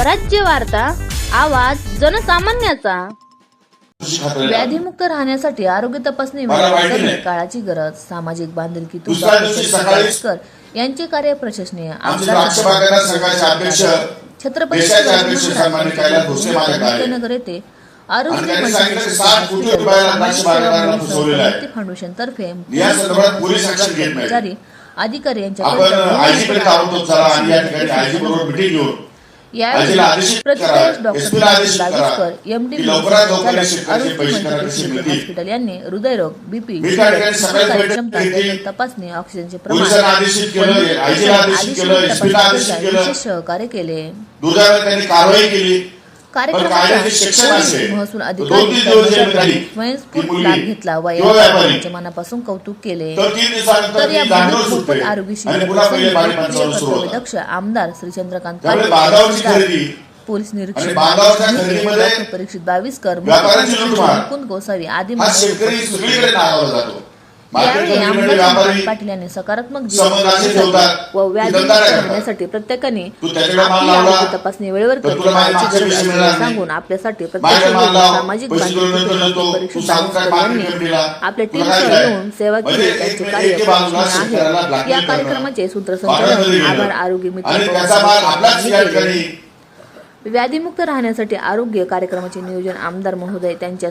स्वराज्य वार्ता आवाज जनसामान्याचा व्याधीमुक्त राहण्यासाठी आरोग्य तपासणी करणे. काळाची गरज सामाजिक बांधिलकी सकाळी यांचे कार्य प्रशंसनीय छत्रपती. नगर येथे आरोग्य. फाउंडेशन तर्फे अधिकारी यांच्या आपण आयजी कडे ताबडतोब चला आणि या ठिकाणी आयजी बरोबर मिटिंग घेऊन आयजीला आदेशित प्रत्येक करा एसपी ला आदेशित करा डॉक्टर एमडी की लवकरात लवकर या शेतकऱ्याचे पैसे करा कसे मिळतील हॉस्पिटल यांनी हृदयरोग बीपी तपासणी ऑक्सिजनचे केलं. विशेष सहकार्य केले. दुर्दैवाने त्यांनी कारवाई केली. कार्यक्रमाचा. महसूल अधिकारी. स्वयंस्फूर्त लाभ घेतला. व या मनापासून कौतुक केले. तर या मोफत आरोग्य दक्ष आमदार श्री चंद्रकांत पाटील, पोलीस निरीक्षक परीक्षित बावीसकर. मुकुंद गोसावी आदी यावेळी पाटील यांनी सकारात्मक व. करण्यासाठी प्रत्येकाने तपासणी वेळेवर. सांगून आपल्यासाठी सामाजिक? आपल्या? येऊन सेवा म्हणजे केली एक- त्यांचे कार्य आहे या. कार्यक्रमाचे सूत्रसंचालन. आभार आरोग्य मित्र व्याधीमुक्त राहण्यासाठी आरोग्य कार्यक्रमाचे नियोजन आमदार महोदय त्यांच्या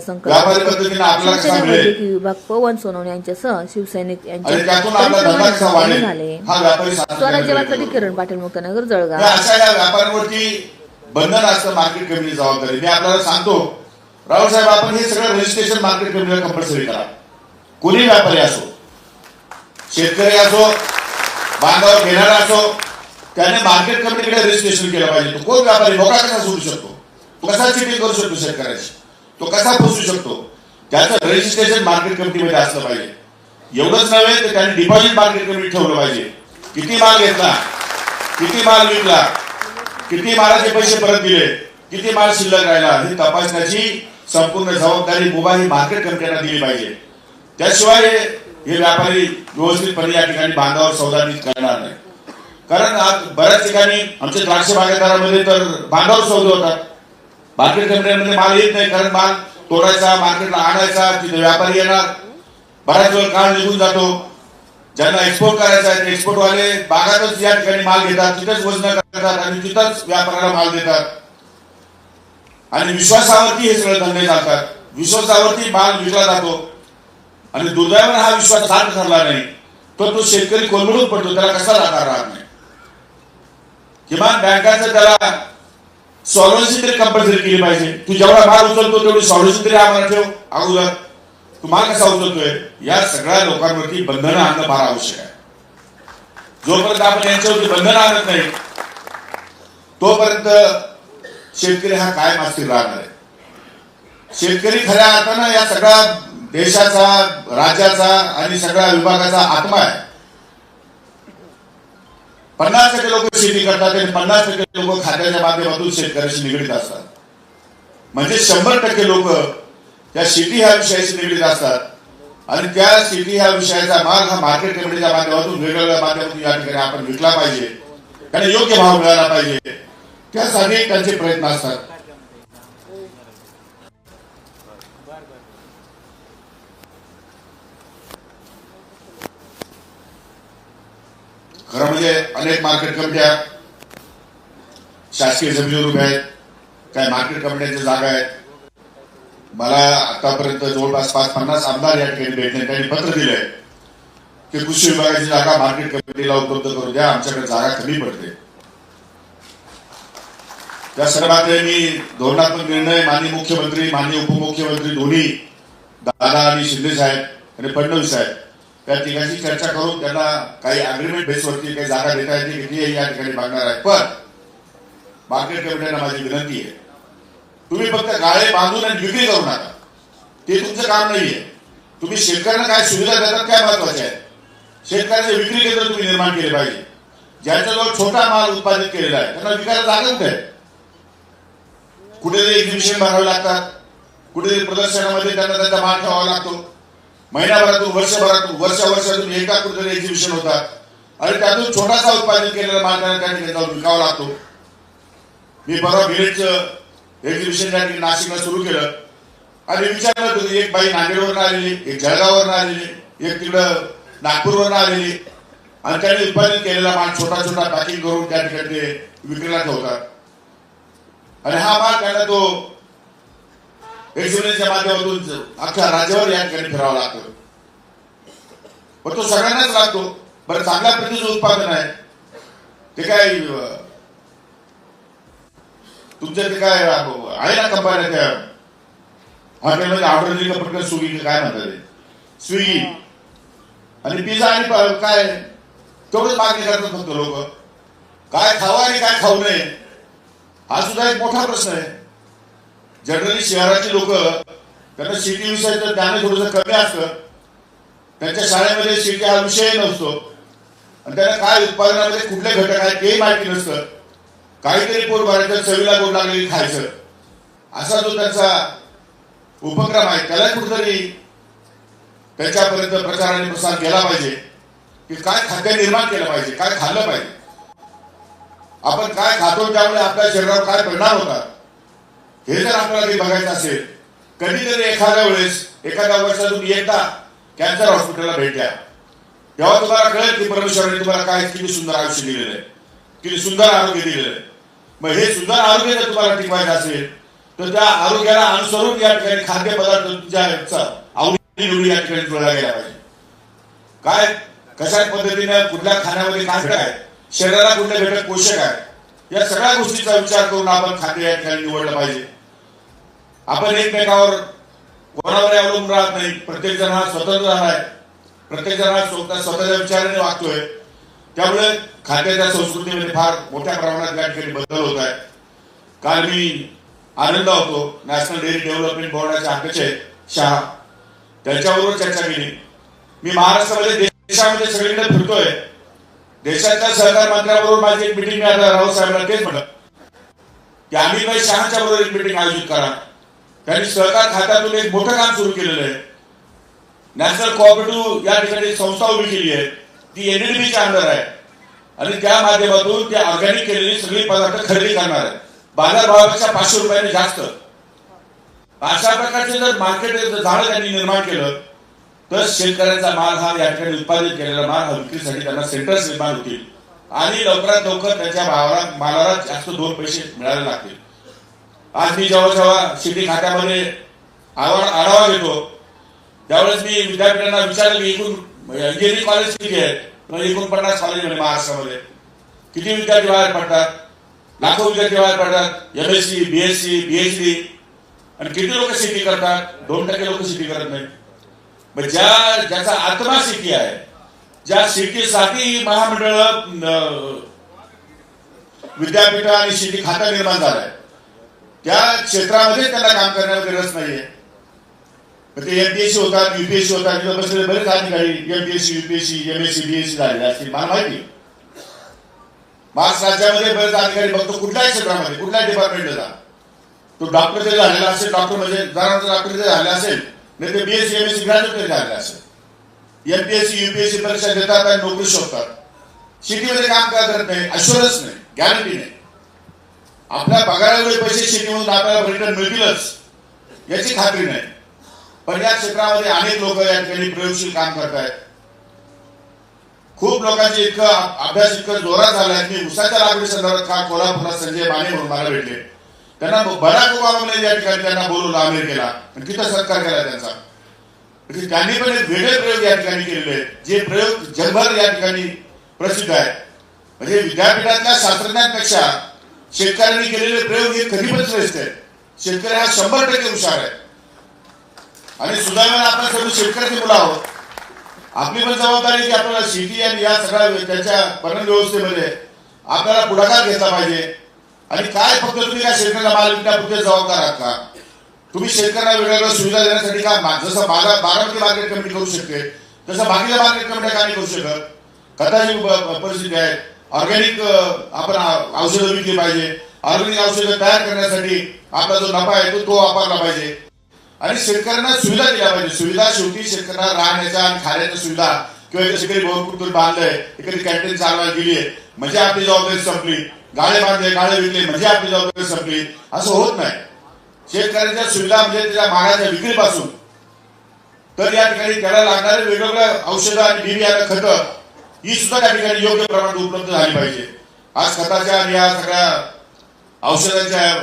मिळेल? वैद्यकीय विभाग पवन सोनवणे यांच्यासह शिवसैनिक यांच्या आणि त्यातून आपला धंदा परिश्रमाने कसा संपन्न वाढेल झाले हा व्यापारी सातत्याने स्वराज्य प्रयत्न वार्तासाठी करतो. किरण पाटील मुक्तनगर जळगाव बंधन असतं मार्केट कमिटी जबाबदारी मी आपल्याला सांगतो राहुल साहेब आपण हे सगळं रजिस्ट्रेशन मार्केट कमिटीला कंपल्सरी करा कोणी व्यापारी असो शेतकरी असो बांधावर घेणारा असो त्याने मार्केट कमिटीकडे रजिस्ट्रेशन केलं पाहिजे. तो कोण व्यापारी? मोका कसा सोडू शकतो? तो कसा चिटिंग करू शकतो शेतकऱ्याशी? तो कसा फसू शकतो? त्याचं रजिस्ट्रेशन मार्केट कमिटीमध्ये असलं पाहिजे. एवढंच नव्हे तर त्याने डिपॉझिट मार्केट कमिटी ठेवलं पाहिजे. किती माल घेतला? किती माल विकला? किती मालाचे पैसे परत दिले? किती माल शिल्लक राहिला? हे तपासण्याची संपूर्ण जबाबदारी मुभा ही मार्केट कमिटीला दिली पाहिजे. त्याशिवाय हे व्यापारी व्यवस्थितपणे या ठिकाणी बांधावर सौदा करणार नाही. कारण आज बऱ्याच ठिकाणी आमच्या द्राक्ष बागायतदारामध्ये तर बांधावर सौदे होतात. मार्केट कंपन्यांमध्ये माल येत नाही कारण माल तोडायचा मार्केटला आणायचा तिथे व्यापारी येणार. बराच वेळ काळ निघून जातो. ज्यांना एक्सपोर्ट करायचा आहे ते एक्सपोर्टवाले बागातच या ठिकाणी माल घेतात तिथेच वजन करतात आणि तिथंच व्यापाऱ्याला माल देतात. आणि विश्वासावरती हे सगळे धंदे चालतात. विश्वासावरती माल विकला जातो. आणि दुर्दैवाने हा विश्वास साथ ठरला नाही. तर तो शेतकरी कोलमडून पडतो त्याला कसा राहणार राहत नाही? किमान बँकाचं त्याला सॉल्वन्सी तरी कंपल्सरी केली पाहिजे. तू जेवढा माल उचलतो तेवढी सॉल्वन्सी तरी आम्हाला ठेव. अगोदर तू माल कसा उचलतोय? या सगळ्या लोकांवरती बंधनं आणणं फार आवश्यक आहे. जोपर्यंत आपण यांच्यावरती बंधनं आणत नाही तोपर्यंत शेतकरी हा कायम अस्थिर राहणार आहे. शेतकरी खऱ्या अर्थानं या सगळ्या देशाचा राज्याचा आणि सगळ्या विभागाचा आत्मा आहे. पन्नास टक्के लोक शेती करतात आणि पन्नास टक्के लोक खात्याच्या माध्यमातून शेतकऱ्याशी निगडीत असतात. म्हणजे शंभर टक्के लोक त्या शेती ह्या विषयाशी निगडीत असतात आणि त्या शेती ह्या विषयाचा माल हा मार्केट कमिटीच्या माध्यमातून वेगवेगळ्या माध्यमातून या ठिकाणी आपण विकला पाहिजे. आणि योग्य भाव मिळाला पाहिजे. त्यासाठी त्यांचे प्रयत्न असतात. खरं म्हणजे अनेक मार्केट कमिट्या शासकीय जमिनीवर उभ्या आहेत. काही मार्केट कमिट्यांच्या जागा आहेत. मला आतापर्यंत जवळपास पाच पन्नास आमदार या ठिकाणी भेटले. त्यांनी पत्र दिलंय की कृषी विभागाची जागा मार्केट कमिटीला उपलब्ध करून द्या. आमच्याकडे जागा कमी पडते. त्या सर्वात मी धोरणात्मक निर्णय माननीय मुख्यमंत्री माननीय उपमुख्यमंत्री दोन्ही दादा आणि शिंदे साहेब आणि फडणवीस साहेब त्या ठिकाणी चर्चा करून त्यांना काही अग्रीमेंट बेसवरती काही जागा देता येते की या ठिकाणी मागणार आहे. पण मार्केट कमिटीला माझी विनंती आहे तुम्ही फक्त गाळे बांधून आणि विक्री करू नका. ते तुमचं काम नाहीये. तुम्ही शेतकऱ्यांना काय सुविधा देतात काय महत्त्वाचे आहे? शेतकऱ्याचे विक्री केंद्र तुम्ही निर्माण केले पाहिजे. ज्यांच्याजवळ छोटा माल उत्पादित केलेला आहे त्यांना विकायला जागा काय? कुठेतरी एक्झिबिशन भरावे लागतात. कुठेतरी प्रदर्शनामध्ये त्यांना त्यांचा माल ठेवावा लागतो. महिन्याभरातून वर्षभरातून वर्ष वर्षातून एका कुठेतरी एक्झिबिशन होतात. आणि त्यातून छोटासा उत्पादन केलेला माल त्यांना त्या ठिकाणी जाऊन विकावा लागतो. मी परवा मिलेटचं एक्झिबिशन त्या ठिकाणी नाशिकला सुरू केलं. आणि विचारलं होतं एक बाई नांदेडवरून आलेली एक जळगाववरून आलेली एक तिकडं नागपूरवरून आलेली. आणि त्यांनी उत्पादन केलेला माल छोटा छोटा पॅकिंग करून त्या ठिकाणी ते विक्रीला ठेवतात. आणि हा माल त्यांना तो एक्झिबिशनच्या माध्यमातून अख्ख्या राज्यावर या ठिकाणी फिरावा लागतो. पण तो सगळ्यांनाच लागतो. बरं चांगल्या प्रतीचं उत्पादन आहे. ते काय तुमच्या ते काय आहे ना कंपन्या त्या हॉटेलमध्ये ऑर्डर दिली का पटकन स्विगी काय म्हणतात स्विगी. आणि पिझ्झा आणि काय? तेवढंच मागणी करतात फक्त लोक. काय खावं आणि काय खाऊ नये हा सुद्धा एक मोठा प्रश्न आहे. जनरली शहराची लोक त्यांना शेती विषयाचं ज्ञान थोडंसं कमी असतं. त्यांच्या शाळेमध्ये शेती हा विषय नसतो. आणि त्यांना काय उत्पादनामध्ये कुठले घटक आहेत तेही माहिती नसतं. काहीतरी पोट भरायचं चवीला गोड लागलेली खायचं. असा जो त्यांचा उपक्रम आहे त्याला कुठेतरी त्यांच्यापर्यंत प्रचार आणि प्रसार केला पाहिजे. की काय खाद्य निर्माण केलं पाहिजे काय खाल्लं पाहिजे. आपण काय खातो त्यामुळे आपल्या शरीरावर काय परिणाम होतात? हे जर आपल्याला ते बघायचं असेल कधीतरी एखाद्या वेळेस एखाद्या वर्षातून एकदा कॅन्सर हॉस्पिटलला भेट द्या. तेव्हा तुम्हाला कळेल की परमेश्वराने तुम्हाला काय किती सुंदर आयुष्य दिलेलं आहे किती सुंदर आरोग्य दिलेलं आहे. मग हे सुंदर आरोग्य जर तुम्हाला टिकवायचं असेल तर त्या आरोग्याला अनुसरून या ठिकाणी खाद्यपदार्थ तुमच्या आवडी निवडी या ठिकाणी जुळला गेला पाहिजे. काय? कशा पद्धतीने कुठल्या खाण्यामध्ये काय काय आहे? शरीराला कुठले घटक पोषक आहे या सगळ्या गोष्टीचा विचार करून आपण खाद्य या ठिकाणी निवडलं पाहिजे. आपण एकमेकावर कोणावर अवलंबून राहत नाही. प्रत्येक जण हा स्वतंत्र आहे. प्रत्येक जण हा स्वतःच्या विचाराने वागतोय. त्यामुळे खाद्याच्या संस्कृतीमध्ये फार मोठ्या प्रमाणात या ठिकाणी बदल होत आहे. काल मी आनंद होतो. नॅशनल डेअरी डेव्हलपमेंट बोर्डाचे अध्यक्ष आहेत शहा. त्यांच्याबरोबर चर्चा केली. मी महाराष्ट्रामध्ये देशामध्ये सगळीकडे फिरतोय. देशाच्या सहकार मंत्र्याबरोबर माझी एक मिटिंग मी आता राऊत साहेबांना तेच म्हणत. की आम्ही भाई शहाच्या बरोबर एक मिटिंग आयोजित करा. त्यांनी सहकार खात्यातून एक मोठं काम सुरू केलेलं आहे. नॅशनल कोऑपरेटिव्ह या ठिकाणी संस्था उभी केली आहे. ती एनडीबीच्या अंडर आहे. आणि त्या माध्यमातून त्या ऑर्गॅनिक केलेली सगळी पदार्थ खरेदी करणार आहे. बाजारभावापेक्षा पाचशे रुपयाने जास्त. अशा प्रकारचे जर मार्केट झाड त्यांनी निर्माण केलं तर शेतकऱ्यांचा माल हा या ठिकाणी उत्पादित केलेला माल हा विक्रीसाठी त्यांना सेंटर्स निर्माण होतील. आणि लवकरात लवकर त्यांच्या भावाला मालाला जास्त दोन पैसे मिळायला लागतील. आज मी जेव्हा जेव्हा शेती खात्यामध्ये आढावा आढावा घेतो त्यावेळेस मी विद्यापीठांना विचारलं की एकूण इंजिनिअरिंग कॉलेज किती आहेत तर एकूण पन्नास कॉलेज आहे महाराष्ट्रामध्ये. किती विद्यार्थी बाहेर पडतात? लाखो विद्यार्थी बाहेर पडतात. एमएससी बीएससी बीएचडी आणि किती लोक शेती करतात? दोन टक्के लोक शेती करत नाही मग ज्या ज्याचा आत्मा सिटी आहे ज्या सिटीसाठी महामंडळ विद्यापीठ आणि शेती खाता निर्माण झालाय त्या क्षेत्रामध्ये त्यांना काम करण्यामध्ये रस नाहीये. ते एमपीएससी होतात युपीएससी होतात तिथं बसलेले बरेच अधिकारी एमपीएससी युपीएससी एमएससी बीएससी झालेले असतील मला माहिती. महाराष्ट्र राज्यामध्ये बरेच अधिकारी बघतो कुठल्याही क्षेत्रामध्ये कुठल्याही डिपार्टमेंटला तो डॉक्टर जरी झालेला असेल डॉक्टर म्हणजे जरा डॉक्टर जरी झालेला असेल नाही ते बीएससी एमएससी ग्रॅज्युएट जरी झाले असेल एमपीएससी युपीएससी परीक्षा देतात आणि नोकरी शोधतात. शेतीमध्ये काम काय करत नाही? अश्युरन्स नाही. गॅरंटी नाही. आपल्या पगारामुळे पैसे शेतीमधून आपल्याला रिटर्न मिळतीलच. याची खात्री नाही. पण या क्षेत्रामध्ये अनेक लोक या ठिकाणी प्रयोगशील काम करत आहेत. खूप लोकांचे इतकं अभ्यास इतकं जोरात झालाय की उसाच्या लागवडी संदर्भात का कोल्हापुरात संजय माने म्हणून मला भेटले. त्यांना बराक ओबामाने या ठिकाणी त्यांना बोलवलं अमेरिकेला आणि तिथं सत्कार केला त्यांचा. म्हणजे त्यांनी पण वेगळे प्रयोग या ठिकाणी केलेले आहेत. जे प्रयोग जगभर या ठिकाणी प्रसिद्ध आहेत. म्हणजे विद्यापीठातल्या शास्त्रज्ञांपेक्षा शेतकऱ्यांनी केलेले प्रयोग हे कधी पण श्रेष्ठ आहेत. शेतकरी हा शंभर टक्के हुशार आहे. आणि सुदैवाने आपण सर्व शेतकऱ्याची मुलं आहोत. आपली पण जबाबदारी की आपल्याला शेती आणि या सगळ्या त्याच्या पर्यटन व्यवस्थेमध्ये आपल्याला पुढाकार घेतला पाहिजे. आणि काय फक्त तुम्ही काय शेतकऱ्याला माल विकण्यापुरते जबाबदार आहात का? तुम्ही शेतकऱ्यांना वेगवेगळ्या सुविधा देण्यासाठी काय जसं बाजार बारामती मार्केट कमिटी करू शकते तसं बाकीच्या मार्केट कमिट्या काय नाही करू शकत? कथाची परिस्थिती आहे. ऑर्गॅनिक आपण औषधं विकली पाहिजे. ऑर्गॅनिक औषधं तयार करण्यासाठी आपला जो नफा आहे तो तो वापरला पाहिजे. आणि शेतकऱ्यांना सुविधा दिल्या पाहिजे. सुविधा शेवटी शेतकऱ्यांना राहण्याच्या आणि खाण्याच्या सुविधा किंवा एका शेतकरी भरपूर बांधलंय एखादी कॅन्टीन चालवायला गेली आहे म्हणजे आपली जबाबदारी संपली. गाळे बांधले गाळे विकले म्हणजे आपली जबाबदारी संपली. असं होत नाही. शेतकऱ्यांच्या सुविधा म्हणजे त्याच्या मागाच्या विक्रीपासून. तर या ठिकाणी त्याला लागणारे वेगवेगळ्या औषधं आणि बी बियाणं खतं ही सुद्धा त्या ठिकाणी योग्य प्रमाणात उपलब्ध झाली पाहिजे. आज खताच्या आणि या सगळ्या औषधांच्या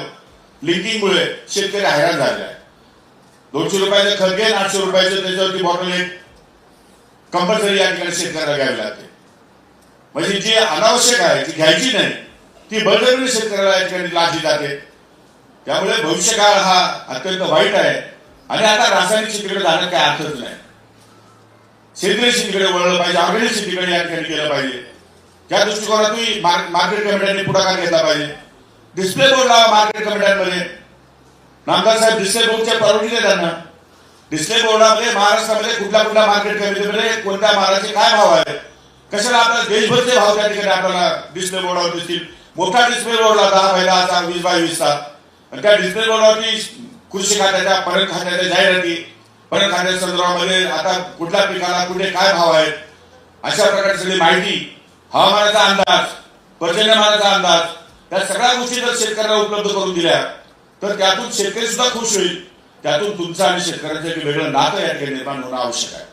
लिंकिंगमुळे शेतकरी हैराण झाले आहे दोनशे रुपयाचं खत घेईल आठशे रुपयाचं त्याच्यावरती बॉटल एक कंपल्सरी या ठिकाणी शेतकऱ्याला घ्यावी लागते. म्हणजे जी अनावश्यक आहे ती घ्यायची नाही ती बळजबरीने शेतकऱ्याला या ठिकाणी लादली जाते. त्यामुळे भविष्यकाळ हा अत्यंत वाईट आहे. आणि आता रासायनिक शेतीकडे जाण्यात काही अर्थच नाही. सेंद्रिय शेतीकडे वळलं पाहिजे ऑर्गॅनिक शेतीकडे या ठिकाणी गेलं पाहिजे. त्या दृष्टिकोनातून मार्केट कमिट्यांनी पुढाकार घेतला पाहिजे. डिस्प्ले बोर्ड लावा मार्केट कमिट्यांमध्ये. नामदार साहेब डिस्प्ले बोर्डच्या परवानगी द्या त्यांना डिस्प्ले बोर्डामध्ये महाराष्ट्रामध्ये कुठल्या कुठल्या मार्केट कमिटीमध्ये कोणत्या मालाचे काय भाव आहे? कशाला आपला देशभरचे भाव त्या ठिकाणी आपल्याला डिस्प्ले बोर्डावर दिसतील? मोठा डिस्प्ले बोर्डला दहा बाय दहाचा वीस बाय वीसचा आणि त्या डिस्प्ले बोर्डावरती कृषी खात्याच्या पर्यंत खात्याच्या जाहिराती. पर्यंत खात्याच्या संदर्भामध्ये आता कुठल्या पिकाला कुठे काय भाव आहेत अशा प्रकारची सगळी माहिती हवामानाचा अंदाज पर्जन्यमानाचा अंदाज त्या सगळ्या गोष्टी जर शेतकऱ्याला उपलब्ध करून दिल्या तर त्यातून शेतकरी सुद्धा खुश होईल. त्यातून तुमचं आणि शेतकऱ्यांचं एक वेगळं नातं या ठिकाणी निर्माण होणं आवश्यक आहे.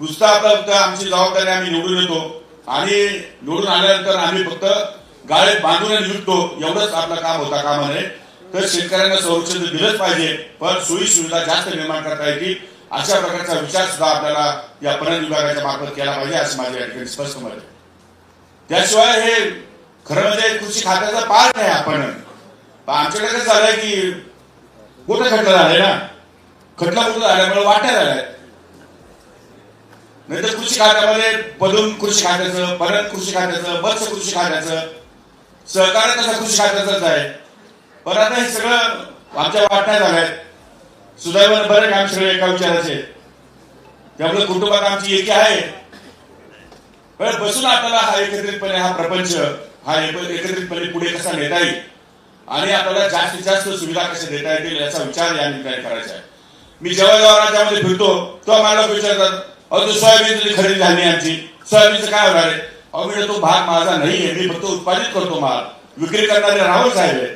नुसतं आपलं आमची जबाबदारी आम्ही निवडून येतो. आणि निवडून आल्यानंतर आम्ही फक्त गाळे बांधून निघतो एवढंच आपलं काम होता कामा नये तर शेतकऱ्यांना संरक्षण दिलंच पाहिजे पण सोयी सुविधा जास्त निर्माण करता येतील अशा प्रकारचा विचार सुद्धा आपल्याला या पणन विभागाच्या मार्फत केला पाहिजे असं माझ्या या ठिकाणी स्पष्ट मत त्याशिवाय हे खरं म्हणजे कृषी खात्याचा पार्ट आहे आपण. आमच्याकडे कसं झालंय की कुठं खटलं झालंय ना? खटला कुठं झाल्यामुळे वाट्या झालाय नाही तर कृषी खात्यामध्ये पदून कृषी खात्याचं पणन कृषी खात्याचं मत्स्य कृषी खात्याचं सहकार्य कसा कृषी खात्याचाच आहे. पण आता हे सगळं आमच्या वाटण्या झाल्यात. सुदैवानं बरं काम सगळे एका विचाराचे. त्यामुळे कुटुंबात आमची एकी आहे. पण बसून आपल्याला हा एकत्रितपणे हा प्रपंच हा एकत्रितपणे पुढे कसा नेता येईल? आणि आपल्याला जास्तीत जास्त सुविधा कशा देता येतील याचा विचार या निमित्ताने करायचा आहे. मी जेव्हा जेव्हा राज्यामध्ये फिरतो तेव्हा मला विचारतात अजून सोयाबीन खरेदी झाली आमची. सोयाबीनचं काय होणार आहे? अहो मी तो भाग माझा नाहीये मी फक्त उत्पादित करतो माल. विक्री करणारे राहुल साहेब आहे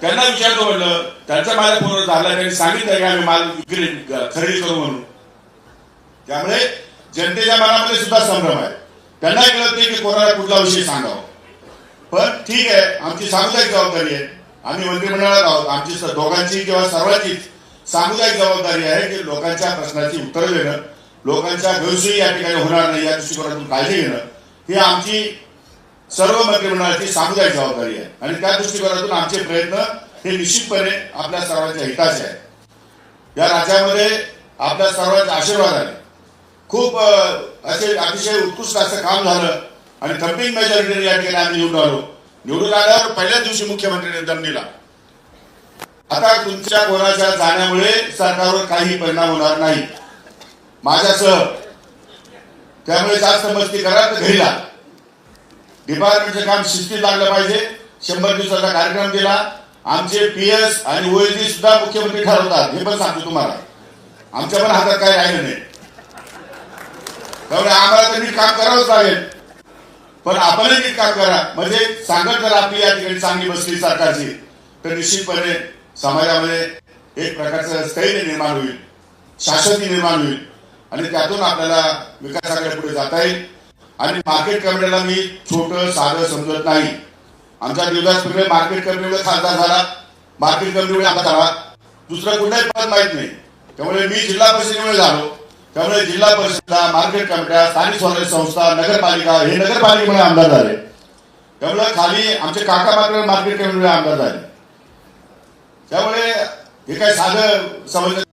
त्यांना विचारतो म्हणलं त्यांचा माझा पूर्ण झाला त्यांनी सांगितलं की आम्ही माल विक्री खरेदी करू म्हणून. त्यामुळे जनतेच्या मनामध्ये सुद्धा संभ्रम आहे. त्यांना कळत नाही की कोणाला कुठला विषय सांगावा. पण ठीक आहे आमची सामुदायिक जबाबदारी आहे. आम्ही मंत्रिमंडळात आहोत. आमची दोघांची किंवा सर्वांचीच सामुदायिक जबाबदारी आहे की लोकांच्या प्रश्नाची उत्तरं देणं. लोकांच्या गैरसोयी या ठिकाणी होणार नाही या दृष्टिकोनातून काळजी घेणं ही आमची सर्व मंत्रिमंडळाची सामुदायिक जबाबदारी आहे. आणि त्या दृष्टिकोनातून आमचे प्रयत्न हे निश्चितपणे आपल्या सर्वांच्या हिताचे आहे या राज्यामध्ये आपल्या सर्वांच्या आशीर्वादाने खूप असे अतिशय उत्कृष्ट असं काम झालं आणि थम्पिंग मेजॉरिटीने या ठिकाणी आम्ही निवडून आलो. निवडून आल्यावर पहिल्याच दिवशी मुख्यमंत्र्यांनी दम दिला आता तुमच्या कोणाच्या जाण्यामुळे सरकारवर काही परिणाम होणार नाही. माझ्यासह त्यामुळे जास्त मस्ती करा तर घरी लाग डिपार्टमेंटचं काम शिस्तीत लागलं पाहिजे. शंभर दिवसाचा कार्यक्रम दिला आमचे पी एस आणि ओएसडी सुद्धा मुख्यमंत्री ठरवतात. हे पण सांगतो तुम्हाला. आमच्या पण हातात काही राहिलं नाही. त्यामुळे आम्हाला तर नीट काम करावंच लागेल. पण आपणही नीट काम करा. म्हणजे सांगत जर आपली या ठिकाणी चांगली बसली सरकारची तर निश्चितपणे समाजामध्ये एक प्रकारचं स्थैर्य निर्माण होईल. शाश्वती निर्माण होईल. आणि त्यातून आपल्याला विकासाकडे पुढे जाता येईल. आणि मार्केट कमिटीला मी छोटं साधं समजत नाही. आमचा दिवस पिंगळे मार्केट कमिटीमुळे खासदार झाला. मार्केट कमिटीमुळे आमदार झाला दुसरं कुठलंही पद माहीत नाही. त्यामुळे मी जिल्हा परिषदेमुळे झालो. त्यामुळे जिल्हा परिषदा मार्केट कमिट्या स्थानिक स्वराज्य संस्था नगरपालिका हे नगरपालिकेमुळे आमदार झाले. त्यामुळे खाली आमचे काका मात्र मार्केट कमिटीमुळे आमदार झाले. त्यामुळे हे काय साधं समजलं